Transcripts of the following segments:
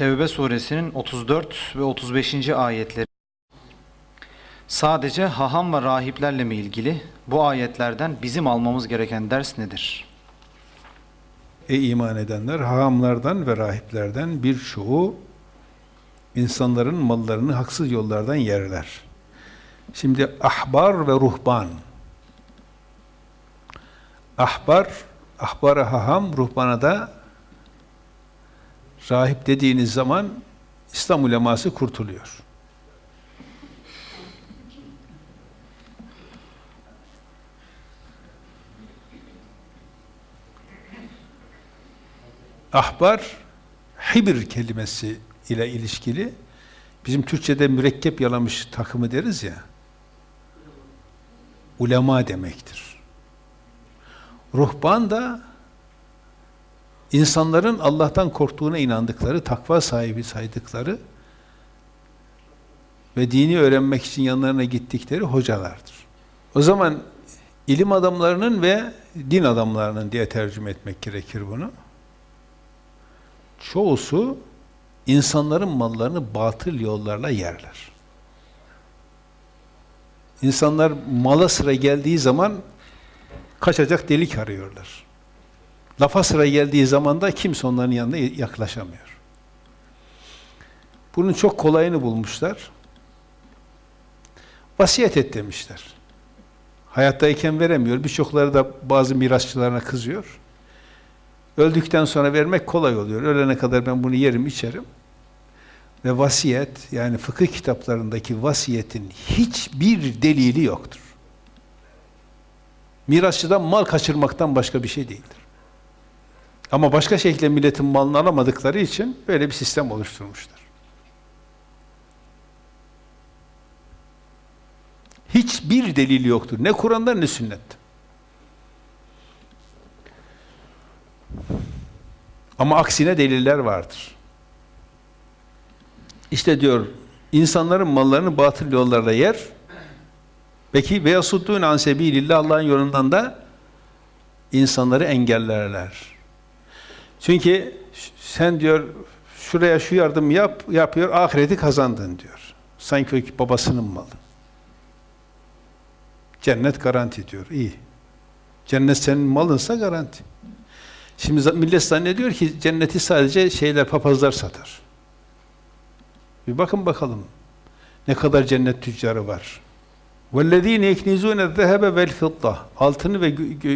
Tevbe suresinin 34 ve 35. ayetleri. Sadece haham ve rahiplerle mi ilgili? Bu ayetlerden bizim almamız gereken ders nedir? Ey iman edenler, hahamlardan ve rahiplerden birçoğu insanların mallarını haksız yollardan yerler. Şimdi ahbar ve ruhban. Ahbar, ahbara haham, ruhbana da rahip dediğiniz zaman İslam uleması kurtuluyor. Ahbar, hibir kelimesi ile ilişkili. Bizim Türkçe'de mürekkep yalamış takımı deriz ya. Ulema demektir. Ruhban da insanların Allah'tan korktuğuna inandıkları, takva sahibi saydıkları ve dini öğrenmek için yanlarına gittikleri hocalardır. O zaman ilim adamlarının ve din adamlarının diye tercüme etmek gerekir bunu. Çoğusu insanların mallarını batıl yollarla yerler. İnsanlar mala sıra geldiği zaman kaçacak delik arıyorlar. Lafa sıra geldiği zaman da kimse onların yanına yaklaşamıyor. Bunun çok kolayını bulmuşlar. Vasiyet et demişler. Hayattayken veremiyor. Birçokları da bazı mirasçılarına kızıyor. Öldükten sonra vermek kolay oluyor. Ölene kadar ben bunu yerim, içerim. Ve vasiyet, yani fıkıh kitaplarındaki vasiyetin hiçbir delili yoktur. Mirasçıdan mal kaçırmaktan başka bir şey değildir. Ama başka şekilde milletin malını alamadıkları için böyle bir sistem oluşturmuşlar. Hiçbir delili yoktur. Ne Kur'an'da ne sünnette. Ama aksine deliller vardır. İşte diyor, insanların mallarını batıl yollarda yer, peki ve yasuddûne an sebilillah Allah'ın yolundan da insanları engellerler. Çünkü sen diyor, şuraya şu yardım yap, yapıyor, ahireti kazandın diyor. Sanki o babasının malı. Cennet garanti diyor, iyi. Cennet senin malınsa garanti. Şimdi millet zannediyor ki cenneti sadece şeyler, papazlar satar. Bir bakın bakalım ne kadar cennet tüccarı var. وَالَّذ۪ينَ يَكْنِزُونَ الذَّهَبَ وَالْفِضَّةِ Altını ve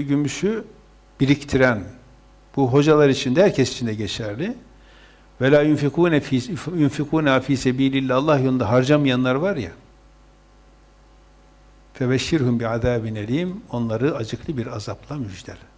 gümüşü biriktiren, bu hocalar için de herkes için de geçerli. Ve la yunfikune fi yunfikuna fi sabilillah yolunda harcamayanlar var ya. Febeşşirhum bi azabin elim. Onları acıklı bir azapla müjdele.